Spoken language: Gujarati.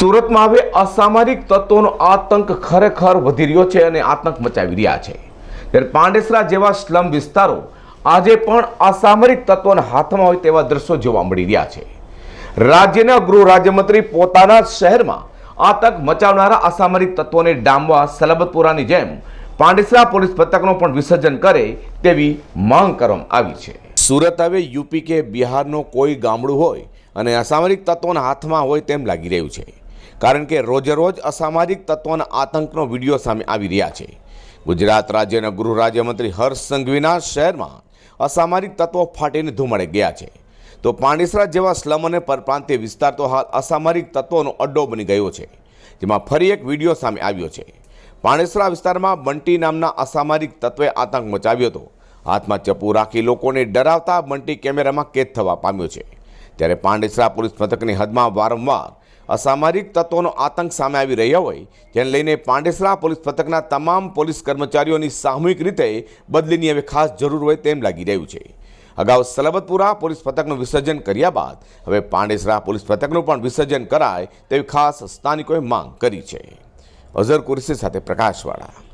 સુરતમાં હવે અસામરિક તત્વોનો આતંક ખરેખર વધી રહ્યો છે અને આતંક મચાવી રહ્યા છે. ત્યારે પાંડેસરા જેવા સ્લમ વિસ્તારો આજે પણ અસામરિક તત્વોના હાથમાં હોય તેવા દ્રશ્યો જોવા મળી રહ્યા છે. રાજ્યના ગૃહ રાજ્યમંત્રી પોતાના શહેરમાં આતંક મચાવનારા અસામરિક તત્વોને ડામવા સલબતપુરાની જેમ પાંડેસરા પોલીસ પથકનું પણ વિસર્જન કરે તેવી માંગ કરવામાં આવી છે. સુરત હવે યુપી કે બિહારનો કોઈ ગામડું હોય અને અસામરિક તત્વોના હાથમાં હોય તેમ લાગી રહ્યું છે. કારણ કે રોજેરોજ અસામાજિક તત્વોના આતંકનો વીડિયો સામે આવી રહ્યા છે. ગુજરાત રાજ્યના ગૃહ રાજ્યમંત્રી હર્ષ સંઘવીના શહેરમાં અસામાજિક તત્વો ફાટીને ધુમાડે ગયા છે. તો પાંડેસરા જેવા સ્લમ અને પરપ્રાંતીય વિસ્તાર તો હાલ અસામાજિક તત્વોનો અડ્ડો બની ગયો છે, જેમાં ફરી એક વીડિયો સામે આવ્યો છે. પાંડેસરા વિસ્તારમાં બંટી નામના અસામાજિક તત્વે આતંક મચાવ્યો હતો. હાથમાં ચપ્પુ રાખી લોકોને ડરાવતા બંટી કેમેરામાં કેદ થવા પામ્યો છે. ત્યારે પાંડેસરા પોલીસ મથકની હદમાં વારંવાર અસામરિક તત્વોનો આતંક સામે આવી રહ્યા હોય, જેને લઈને પાંડેસરા પોલીસ મથકના તમામ પોલીસ કર્મચારીઓની સામૂહિક રીતે બદલીની હવે ખાસ જરૂર હોય તેમ લાગી રહ્યું છે. અગાઉ સલબતપુરા પોલીસ મથકનું વિસર્જન કર્યા બાદ હવે પાંડેસરા પોલીસ મથકનું પણ વિસર્જન કરાય તેવી ખાસ સ્થાનિકોએ માંગ કરી છે. અઝર કુરશી સાથે પ્રકાશવાળા